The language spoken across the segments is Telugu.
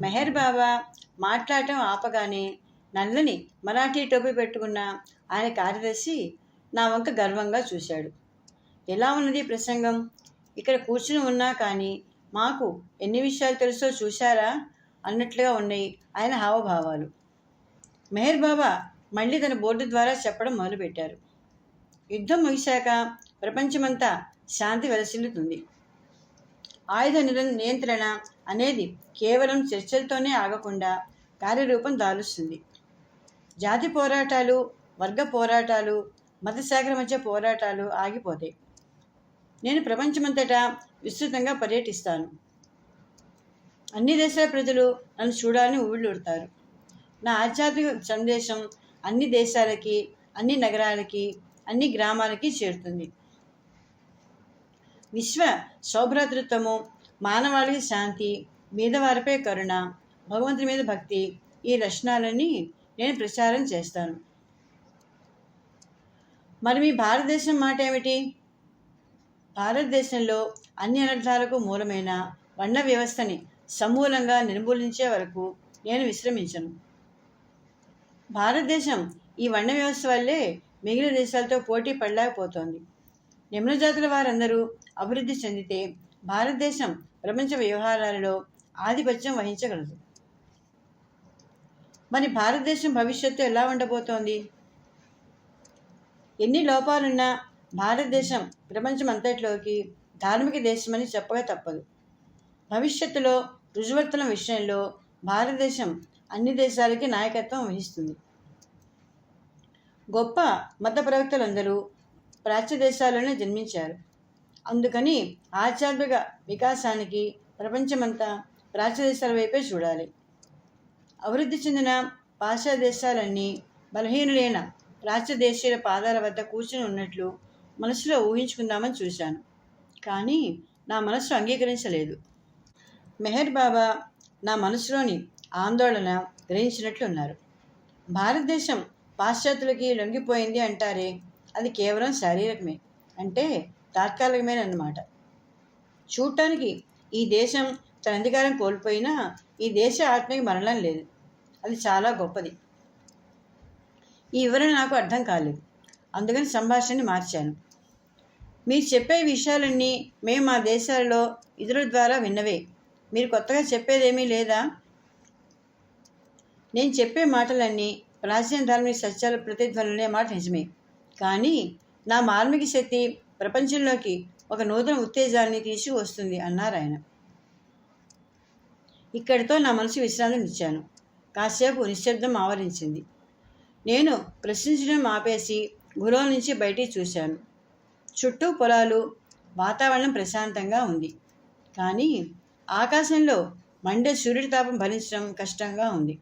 మెహర్ బాబా మాట్లాడటం ఆపగానే నల్లని మరాఠీ టోపీ పెట్టుకున్న ఆయన కార్యదర్శి నా వంక గర్వంగా చూశాడు. ఎలా ఉన్నది ప్రసంగం? ఇక్కడ కూర్చుని ఉన్నా కానీ మాకు ఎన్ని విషయాలు తెలుసో చూశారా? అన్నట్లుగా ఉన్నాయి ఆయన హావభావాలు. మెహర్ బాబా మళ్ళీ తన బోర్డు ద్వారా చెప్పడం మొదలుపెట్టారు. యుద్ధం ముగిశాక ప్రపంచమంతా శాంతి వెలసిల్లుతుంది. ఆయుధ నిర- నియంత్రణ అనేది కేవలం చర్చలతోనే ఆగకుండా కార్యరూపం దాలుస్తుంది. జాతి పోరాటాలు వర్గ పోరాటాలు మత శాఖల మధ్య పోరాటాలు ఆగిపోతాయి నేను ప్రపంచమంతటా విస్తృతంగా పర్యటిస్తాను. అన్ని దేశాల ప్రజలు నన్ను చూడాలని ఊళ్ళుడతారు నా ఆధ్యాత్మిక సందేశం అన్ని దేశాలకి అన్ని నగరాలకి అన్ని గ్రామాలకి చేరుతుంది. విశ్వ సౌభ్రాతృత్వము మానవాళికి శాంతి మీదవారిపై కరుణ భగవంతుని మీద భక్తి ఈ లక్షణాలన్నీ నేను ప్రచారం చేస్తాను. మరి మీ భారతదేశం మాట ఏమిటి? భారతదేశంలో అన్ని అనర్థాలకు మూలమైన వర్ణ వ్యవస్థని సమూలంగా నిర్మూలించే వరకు నేను విశ్రమించను. భారతదేశం ఈ వర్ణ వ్యవస్థ వల్లే మిగిలిన దేశాలతో పోటీ పడలేకపోతోంది. నిమ్నజాతుల వారందరూ అభివృద్ధి చెందితే భారతదేశం ప్రపంచ వ్యవహారాలలో ఆధిపత్యం వహించగలదు. మరి భారతదేశం భవిష్యత్తు ఎలా ఉండబోతోంది? ఎన్ని లోపాలున్నా భారతదేశం ప్రపంచమంతట్లోకి ధార్మిక దేశమని చెప్పగా తప్పదు. భవిష్యత్తులో రుజువర్తనం విషయంలో భారతదేశం అన్ని దేశాలకి నాయకత్వం వహిస్తుంది. గొప్ప మత ప్రవక్తలందరూ ప్రాచ్య దేశాల్లోనే జన్మించారు. అందుకని ఆధ్యాత్మిక వికాసానికి ప్రపంచమంతా ప్రాచ్య దేశాల వైపే చూడాలి. అభివృద్ధి చెందిన పాశ్చాత్య దేశాలన్నీ బలహీనులైన ప్రాచ్య దేశీయుల పాదాల వద్ద కూర్చుని ఉన్నట్లు మనసులో ఊహించుకుందామని చూశాను. కానీ నా మనసు అంగీకరించలేదు. మెహర్ బాబా నా మనసులోని ఆందోళన గ్రహించినట్లున్నారు. భారతదేశం పాశ్చాత్యులకి లొంగిపోయింది అంటారే? అది కేవలం శారీరకమే. అంటే తాత్కాలికమైన అన్నమాట చూడటానికి ఈ దేశం తన అధికారం కోల్పోయినా ఈ దేశ ఆత్మకి మరణం లేదు. అది చాలా గొప్పది. ఈ వివరణ నాకు అర్థం కాలేదు. అందుకని సంభాషణని మార్చాను. మీరు చెప్పే విషయాలన్నీ మేము మా దేశాలలో ఇతరుల ద్వారా విన్నవే. మీరు కొత్తగా చెప్పేదేమీ లేదా? నేను చెప్పే మాటలన్నీ ప్రాచీన ధార్మిక సత్యాల ప్రతిధ్వనులనే మాట నిజమే. కానీ నా మార్మిక శక్తి ప్రపంచంలోకి ఒక నూతన ఉత్తేజాన్ని తీసుకువస్తుంది అన్నారు ఆయన. ఇక్కడితో నా మనసు విశ్రాంతినిచ్చాను. కాసేపు నిశ్శబ్దం ఆవరించింది. నేను ప్రశ్నించడం ఆపేసి గురువు నుంచి బయటికి చూశాను. చుట్టూ పొలాలు వాతావరణం ప్రశాంతంగా ఉంది. కానీ ఆకాశంలో మండే సూర్యుడి తాపం భరించడం కష్టంగా ఉంది.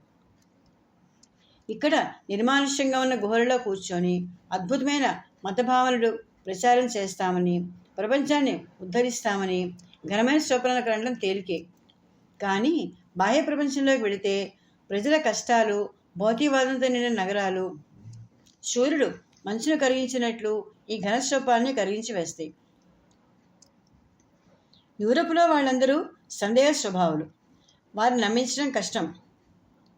ఇక్కడ నిర్మానుష్యంగా ఉన్న గుహలలో కూర్చొని అద్భుతమైన మతభావనలు ప్రచారం చేస్తామని ప్రపంచాన్ని ఉద్ధరిస్తామని ఘనమైన స్వప్నాలు కనడం తేలికే. కానీ బాహ్య ప్రపంచంలోకి వెళితే ప్రజల కష్టాలు భౌతికవాదంతో నిండిన నగరాలు సూర్యుడు మంచును కరిగించినట్లు ఈ ఘనస్వపాన్ని కరిగించి వేస్తాయి. యూరప్లో వాళ్ళందరూ సందేహ స్వభావులు. వారిని నమ్మించడం కష్టం.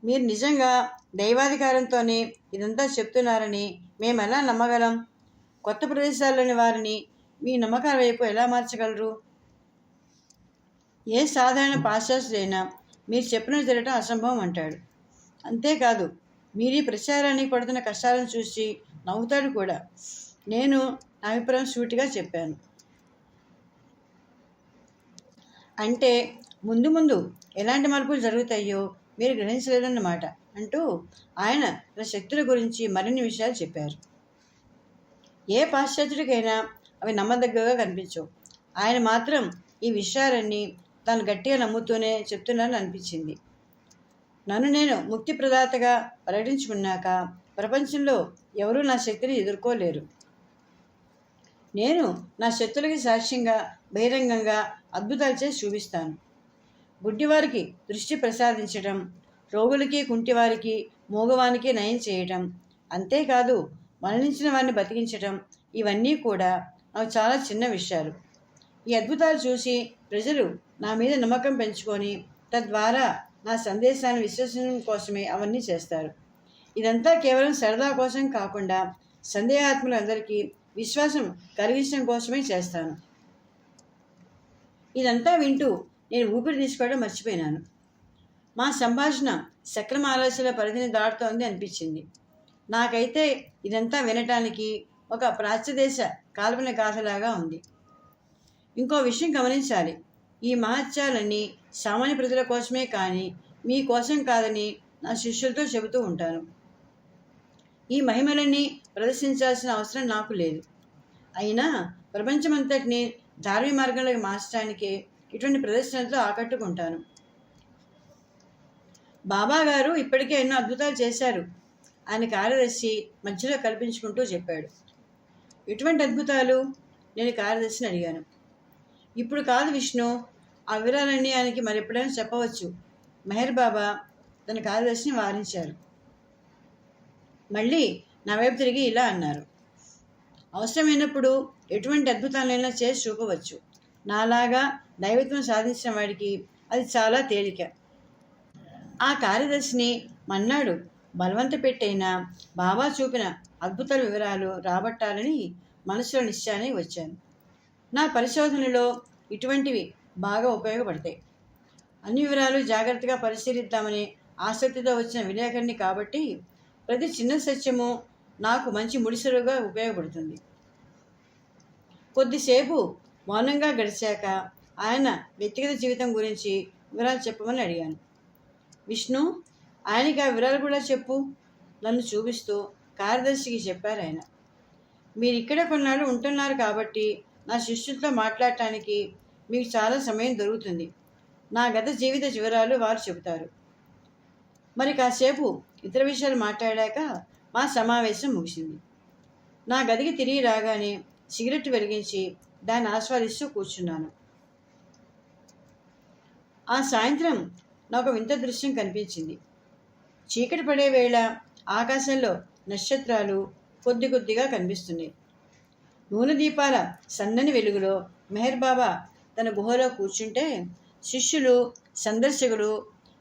మీరు నిజంగా దైవాధికారంతోనే ఇదంతా చెప్తున్నారని మేము ఎలా నమ్మగలం? కొత్త ప్రదేశాల్లోని వారిని మీ నమ్మకాల వైపు ఎలా మార్చగలరు? ఏ సాధారణ పాశ్చాత్యుడైనా మీరు చెప్పిన జరగటం అసంభవం అంటాడు. అంతేకాదు మీరు ఈ ప్రచారానికి పడుతున్న కష్టాలను చూసి నవ్వుతాడు కూడా. నేను నా అభిప్రాయం సూటిగా చెప్పాను. అంటే ముందు ముందు ఎలాంటి మార్పులు జరుగుతాయో మీరు గ్రహించలేదన్నమాట అంటూ ఆయన తన శక్తుల గురించి మరిన్ని విషయాలు చెప్పారు. ఏ పాశ్చాత్యుడికైనా అవి నమ్మదగ్గగా కనిపించవు. ఆయన మాత్రం ఈ విషయాలన్నీ తాను గట్టిగా నమ్ముతూనే చెప్తున్నానని అనిపించింది. నన్ను నేను ముక్తి ప్రదాతగా ప్రకటించుకున్నాక ప్రపంచంలో ఎవరూ నా శక్తిని ఎదుర్కోలేరు. నేను నా శక్తులకి సాక్ష్యంగా బహిరంగంగా అద్భుతాలు చేసి చూపిస్తాను. గుడ్డివారికి దృష్టి ప్రసాదించటం రోగులకి కుంటివారికి మూగవానికి నయం చేయటం. అంతేకాదు మరణించిన వారిని బతికించటం ఇవన్నీ కూడా నాకు చాలా చిన్న విషయాలు. ఈ అద్భుతాలు చూసి ప్రజలు నా మీద నమ్మకం పెంచుకొని తద్వారా నా సందేశాన్ని విశ్వసించడం కోసమే అవన్నీ చేస్తారు. ఇదంతా కేవలం సరదా కోసం కాకుండా సందేహాత్ములందరికీ విశ్వాసం కలిగించడం కోసమే చేస్తాను. ఇదంతా వింటూ నేను ఊపిరి తీసుకోవడం మర్చిపోయినాను. మా సంభాషణ సక్రమ ఆలోచనల పరిధిని దాటుతోంది అనిపించింది. నాకైతే ఇదంతా వినటానికి ఒక ప్రాచ్యదేశ కాల్పన గాథలాగా ఉంది. ఇంకో విషయం గమనించాలి. ఈ మహత్యాలన్నీ సామాన్య ప్రజల కోసమే కానీ మీ కోసం కాదని నా శిష్యులతో చెబుతూ ఉంటాను. ఈ మహిమలన్నీ ప్రదర్శించాల్సిన అవసరం నాకు లేదు. అయినా ప్రపంచమంతటిని ధార్మిక మార్గంలోకి మార్చడానికే ఇటువంటి ప్రదర్శనలతో ఆకట్టుకుంటాను. బాబా గారు ఇప్పటికే ఎన్నో అద్భుతాలు చేశారు. ఆయన కార్యదర్శి మధ్యలో కల్పించుకుంటూ చెప్పాడు. ఎటువంటి అద్భుతాలు? నేను కార్యదర్శిని అడిగాను. ఇప్పుడు కాదు విష్ణు ఆ వివరాలన్నీ ఆయనకి మరెప్పుడైనా చెప్పవచ్చు. మెహర్ బాబా తన కార్యదర్శిని వారించారు. మళ్ళీ నా వైపు తిరిగి ఇలా అన్నారు. అవసరమైనప్పుడు ఎటువంటి అద్భుతాలైనా చేసి చూపవచ్చు. నాలాగా దైవత్వం సాధించిన వాడికి అది చాలా తేలిక. ఆ కార్యదర్శిని మన్నాడు బలవంత పెట్టైనా బాబా చూపిన అద్భుత వివరాలు రాబట్టాలని మనసులో నిశ్చయాన్ని వచ్చాను. నా పరిశోధనలో ఇటువంటివి బాగా ఉపయోగపడతాయి. అన్ని వివరాలు జాగ్రత్తగా పరిశీలిద్దామని ఆసక్తితో వచ్చిన విలేకరిని కాబట్టి ప్రతి చిన్న సత్యము నాకు మంచి ముడిసరుగా ఉపయోగపడుతుంది. కొద్దిసేపు మౌనంగా గడిచాక ఆయన వ్యక్తిగత జీవితం గురించి వివరాలు చెప్పమని అడిగాను. విష్ణు ఆయనకి ఆ వివరాలు కూడా చెప్పు. నన్ను చూపిస్తూ కార్యదర్శికి చెప్పారు ఆయన. మీరు ఇక్కడ కొన్నాళ్ళు ఉంటున్నారు కాబట్టి నా శిష్యులతో మాట్లాడటానికి మీకు చాలా సమయం దొరుకుతుంది. నా గత జీవిత వివరాలు వారు చెబుతారు. మరి కాసేపు ఇతర విషయాలు మాట్లాడాక మా సమావేశం ముగిసింది. నా గదికి తిరిగి రాగానే సిగరెట్ వెలిగించి దాన్ని ఆస్వాదిస్తూ కూర్చున్నాను. ఆ సాయంత్రం నాకు వింత దృశ్యం కనిపించింది. చీకటి పడే వేళ ఆకాశంలో నక్షత్రాలు కొద్ది కొద్దిగా కనిపిస్తున్నాయి. నూనె దీపాల సన్నని వెలుగులో మెహర్ బాబా తన గుహలో కూర్చుంటే శిష్యులు సందర్శకులు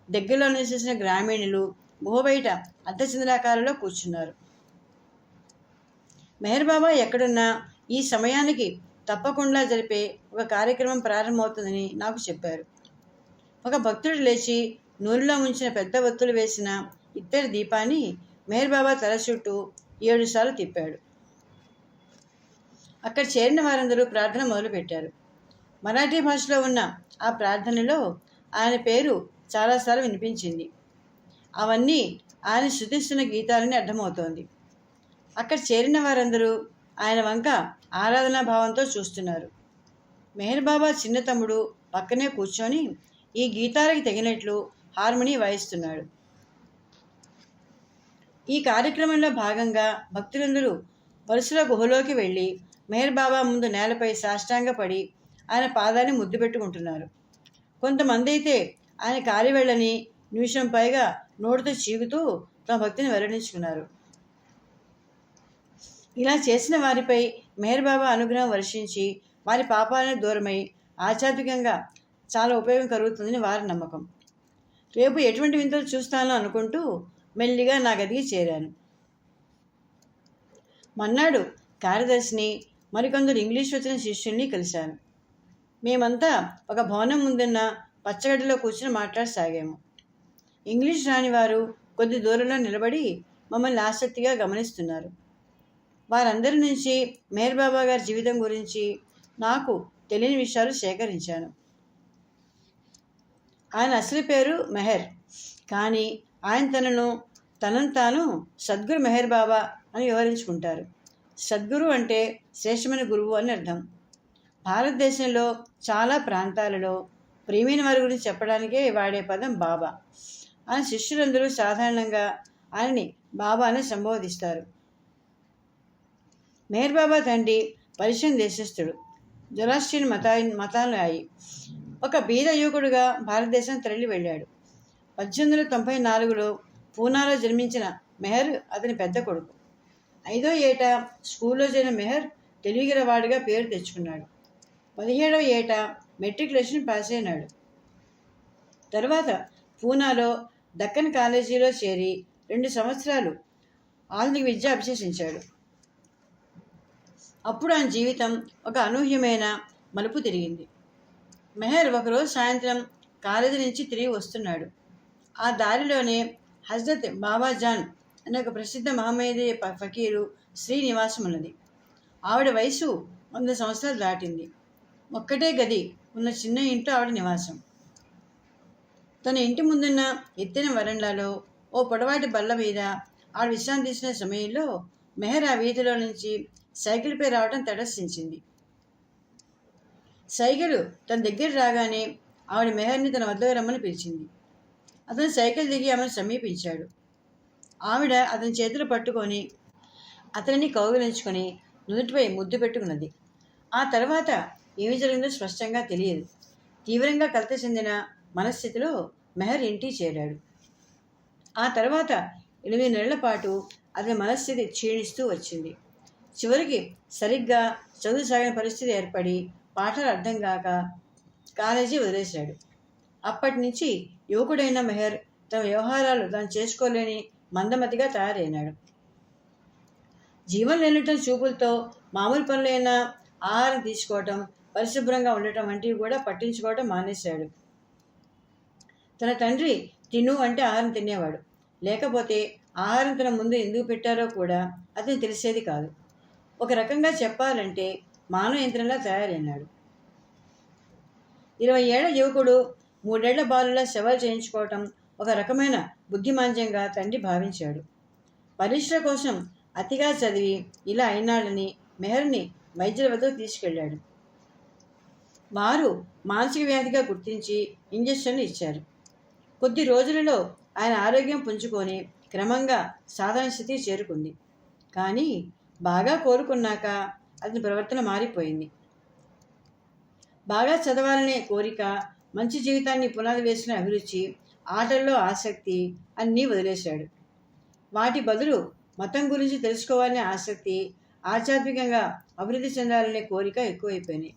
దగ్గరలో నివసించిన గ్రామీణులు గుహ బయట అర్ధచంద్రాకారంలో కూర్చున్నారు. మెహర్ బాబా ఎక్కడున్నా ఈ సమయానికి తప్పకుండా జరిపే ఒక కార్యక్రమం ప్రారంభమవుతుందని నాకు చెప్పారు. ఒక భక్తుడు లేచి నూనెలో ఉంచిన పెద్ద ఒత్తులు వేసిన ఇత్తడి దీపాన్ని మేర్బాబా బాబా తల చుట్టూ ఏడుసార్లు తిప్పాడు. అక్కడ చేరిన వారందరూ ప్రార్థన మొదలుపెట్టారు. మరాఠీ భాషలో ఉన్న ఆ ప్రార్థనలో ఆయన పేరు చాలాసార్లు వినిపించింది. అవన్నీ ఆయన శృతిస్తున్న గీతాలని అర్థమవుతోంది. అక్కడ చేరిన వారందరూ ఆయన వంక ఆరాధనా భావంతో చూస్తున్నారు. మెహర్ బాబా చిన్న తమ్ముడు పక్కనే కూర్చొని ఈ గీతాలకి తగినట్లు హార్మోనీ వాయిస్తున్నాడు. ఈ కార్యక్రమంలో భాగంగా భక్తులందరూ వరుసలో గుహలోకి వెళ్ళి మెహర్ బాబా ముందు నేలపై సాష్టాంగపడి ఆయన పాదాన్ని ముద్దు పెట్టుకుంటున్నారు. కొంతమంది అయితే ఆయన కాలివెళ్ళని నిమిషం పైగా నోటితో చీగుతూ తమ భక్తిని వెల్లడించుకున్నారు. ఇలా చేసిన వారిపై మెహర్ బాబా అనుగ్రహం వర్షించి వారి పాపాలను దూరమై ఆధ్యాత్మికంగా చాలా ఉపయోగం కలుగుతుందని వారి నమ్మకం. రేపు ఎటువంటి వింతలు చూస్తానో అనుకుంటూ మెల్లిగా నా గదికి చేరాను. మన్నాడు కార్యదర్శిని మరికొందరు ఇంగ్లీష్ వచ్చిన శిష్యుల్ని కలిశాను. మేమంతా ఒక భవనం ముందున్న పచ్చగడ్డలో కూర్చుని మాట్లాడసాగాము. ఇంగ్లీష్ రాని వారు కొద్ది దూరంలో నిలబడి మమ్మల్ని ఆసక్తిగా గమనిస్తున్నారు. వారందరి నుంచి మేర్బాబా గారి జీవితం గురించి నాకు తెలియని విషయాలు సేకరించాను. ఆయన అసలు పేరు మెహర్. కానీ ఆయన తనను తనను తాను సద్గురు మెహర్ బాబా అని వివరించుకుంటారు. సద్గురు అంటే శ్రేష్టమైన గురువు అని అర్థం. భారతదేశంలో చాలా ప్రాంతాలలో ప్రియమైన వారి గురించి చెప్పడానికే వాడే పదం బాబా. ఆయన శిష్యులందరూ సాధారణంగా ఆయనని బాబా అని సంబోధిస్తారు. మేర్ బాబా తండ్రి పర్షియన్ దేశస్థుడు. జొరాస్ట్రియన్ మతా మతాలు అయి. ఒక బీద యువకుడుగా భారతదేశం తరలి వెళ్ళాడు. పద్దెనిమిది వందల తొంభై నాలుగులో పూనాలో జన్మించిన మెహర్ అతని పెద్ద కొడుకు. ఐదో ఏట స్కూల్లో చేరిన మెహర్ తెలివిగలవాడిగా పేరు తెచ్చుకున్నాడు. పదిహేడవ ఏట మెట్రికులేషన్ పాస్ అయినాడు. తర్వాత పూనాలో దక్కన్ కాలేజీలో చేరి రెండు సంవత్సరాలు ఆధునిక విద్య అభ్యసించాడు. అప్పుడు ఆయన జీవితం ఒక అనూహ్యమైన మలుపు తిరిగింది. మెహర్ ఒకరోజు సాయంత్రం కాలేజీ నుంచి తిరిగి వస్తున్నాడు. ఆ దారిలోనే హజరత్ బాబాజాన్ అనే ఒక ప్రసిద్ధ మహమ్మదీయ ఫకీరు శ్రీనివాసం ఉన్నది. ఆవిడ వయసు వంద సంవత్సరాలు దాటింది. ఒక్కటే గది ఉన్న చిన్న ఇంట్లో ఆవిడ నివాసం. తన ఇంటి ముందున్న ఎత్తైన వరండాలో ఓ పొడవాటి బల్ల మీద ఆవిడ విశ్రాంతి తీసిన సమయంలో మెహర్ ఆ వీధిలో నుంచి సైకిల్పై రావడం తటస్థించింది. సైగలు తన దగ్గర రాగానే ఆవిడ మెహర్ని తన వద్దకు రమ్మని పిలిచింది. అతను సైకిల్ దిగి ఆమెను సమీపించాడు. ఆవిడ అతని చేతులు పట్టుకొని అతనిని కౌగిలించుకొని నుదుటిపై ముద్దు పెట్టుకున్నది. ఆ తర్వాత ఏమి జరిగిందో స్పష్టంగా తెలియదు. తీవ్రంగా కలత చెందిన మనస్థితిలో మెహర్ ఇంటికి చేరాడు. ఆ తర్వాత ఎనిమిది నెలల పాటు అతని మనస్థితి క్షీణిస్తూ వచ్చింది. చివరికి సరిగ్గా చదువు సాగిన పరిస్థితి ఏర్పడి పాఠాలు అర్థం కాక కాలేజీ వదిలేశాడు. అప్పటి నుంచి యువకుడైన మెహర్ తన వ్యవహారాలు తాను చేసుకోలేని మందమతిగా తయారైనాడు. జీవం లేనటం చూపులతో మామూలు పనులైన ఆహారం తీసుకోవటం పరిశుభ్రంగా ఉండటం వంటివి కూడా పట్టించుకోవటం మానేశాడు. తన తండ్రి తిను అంటే ఆహారం తినేవాడు. లేకపోతే ఆహారం తన ముందు ఎందుకు పెట్టారో కూడా అతను తెలిసేది కాదు. ఒక రకంగా చెప్పాలంటే మానవ యంత్రంలా తయారైనాడు. ఇరవై ఏళ్ళ యువకుడు మూడేళ్ళ బాలులా సేవలు చేయించుకోవటం ఒక రకమైన బుద్ధిమాంద్యంగా తండ్రి భావించాడు. పరీక్షల కోసం అతిగా చదివి ఇలా అయినాడని మెహర్ని వైద్యుల వద్దకు తీసుకెళ్ళాడు వారు మానసిక వ్యాధిగా గుర్తించి ఇంజక్షన్లు ఇచ్చారు. కొద్ది రోజులలో ఆయన ఆరోగ్యం పుంజుకొని క్రమంగా సాధారణ స్థితికి చేరుకుంది. కానీ బాగా కోరుకున్నాక అతని ప్రవర్తన మారిపోయింది. బాగా చదవాలనే కోరిక మంచి జీవితాన్ని పునాది వేసిన అభిరుచి ఆటల్లో ఆసక్తి అన్నీ వదిలేశాడు. వాటి బదులు మతం గురించి తెలుసుకోవాలనే ఆసక్తి ఆధ్యాత్మికంగా అభివృద్ధి చెందాలనే కోరిక ఎక్కువైపోయినాయి.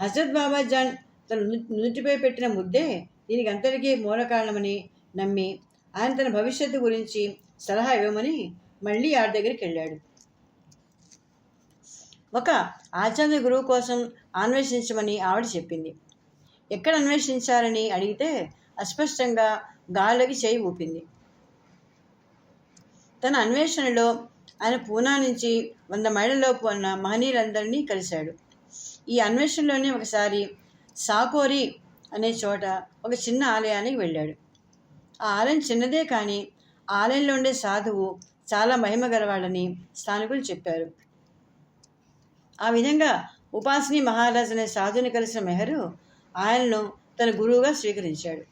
హజరత్ బాబా జాన్ తన ను- నుదుటిపై పెట్టిన ముద్దే దీనికి అంతటికీ మూల కారణమని నమ్మి ఆయన తన భవిష్యత్తు గురించి సలహా ఇవ్వమని మళ్ళీ ఆడి దగ్గరికి వెళ్ళాడు. ఒక ఆచార్య గురువు కోసం అన్వేషించమని ఆవిడ చెప్పింది. ఎక్కడ అన్వేషించాలని అడిగితే అస్పష్టంగా గాలికి చేయి ఊపింది. తన అన్వేషణలో ఆయన పూనా నుంచి వంద మైళ్ళలోపు ఉన్న మహనీయులందరినీ కలిశాడు. ఈ అన్వేషణలోనే ఒకసారి సాకోరి అనే చోట ఒక చిన్న ఆలయానికి వెళ్ళాడు. ఆ ఆలయం చిన్నదే కానీ ఆలయంలో ఉండే సాధువు చాలా మహిమ గలవాడని స్థానికులు చెప్పారు. ఆ విధంగా ఉపాసిని మహారాజ్ అనే సాధుని కలిసిన మెహరు ఆయనను తన గురువుగా స్వీకరించాడు.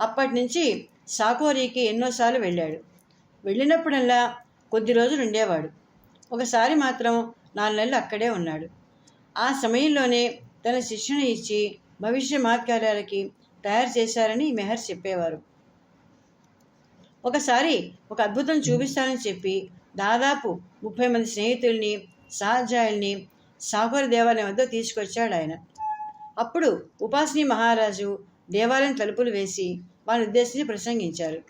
అప్పటి నుంచి సాకోరికి ఎన్నోసార్లు వెళ్ళాడు. వెళ్ళినప్పుడల్లా కొద్ది రోజులు ఉండేవాడు. ఒకసారి మాత్రం నాలుగు నెలలు అక్కడే ఉన్నాడు. ఆ సమయంలోనే తన శిక్షణ ఇచ్చి భవిష్య మహత్కార్యాలకి తయారు చేశారని మెహర్ చెప్పేవారు. ఒకసారి ఒక అద్భుతం చూపిస్తానని చెప్పి దాదాపు ముప్పై మంది స్నేహితుల్ని సహాధ్యాయుల్ని సాగర్ దేవాలయం వద్ద తీసుకొచ్చాడు ఆయన. అప్పుడు ఉపాసిని మహారాజు దేవాలయం తలుపులు వేసి వారిని ఉద్దేశించి ప్రసంగించారు.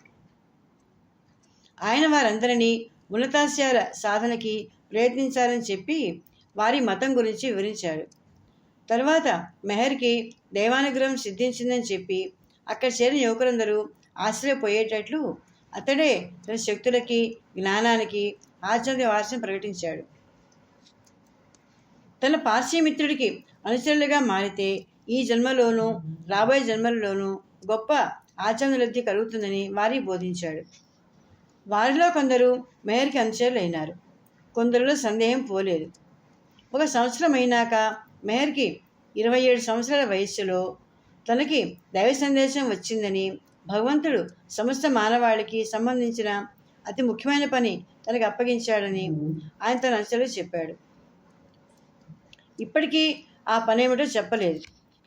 ఆయన వారందరినీ ఉన్నతాశయాల సాధనకి ప్రయత్నించాలని చెప్పి వారి మతం గురించి వివరించాడు. తర్వాత మెహర్కి దైవానుగ్రహం సిద్ధించిందని చెప్పి అక్కడ చేరిన యువకులందరూ ఆశ్చర్యపోయేటట్లు అతడే తన శక్తులకి జ్ఞానానికి ఆచార్య వారసం ప్రకటించాడు. తన పార్శ్వమిత్రుడికి అనుచరులుగా మారితే ఈ జన్మలోనూ రాబోయే జన్మలలోనూ గొప్ప ఆచరణలబ్ధి కలుగుతుందని వారి బోధించాడు. వారిలో కొందరు మేయర్కి అనుచరులైనారు. కొందరిలో సందేహం పోలేదు. ఒక సంవత్సరం అయినాక మేయర్కి ఇరవై ఏడు సంవత్సరాల వయస్సులో తనకి దైవ సందేశం వచ్చిందని భగవంతుడు సమస్త మానవాళికి సంబంధించిన అతి ముఖ్యమైన పని తనకు అప్పగించాడని ఆయన తన అనుచరులు చెప్పాడు. ఇప్పటికీ ఆ పని చెప్పలేదు.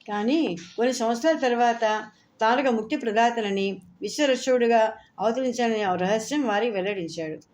కానీ కొన్ని సంవత్సరాల తర్వాత తానుగా ముక్తి ప్రదాతలని విశ్వరక్షుడుగా అవతరించాలనే రహస్యం వారికి వెల్లడించాడు.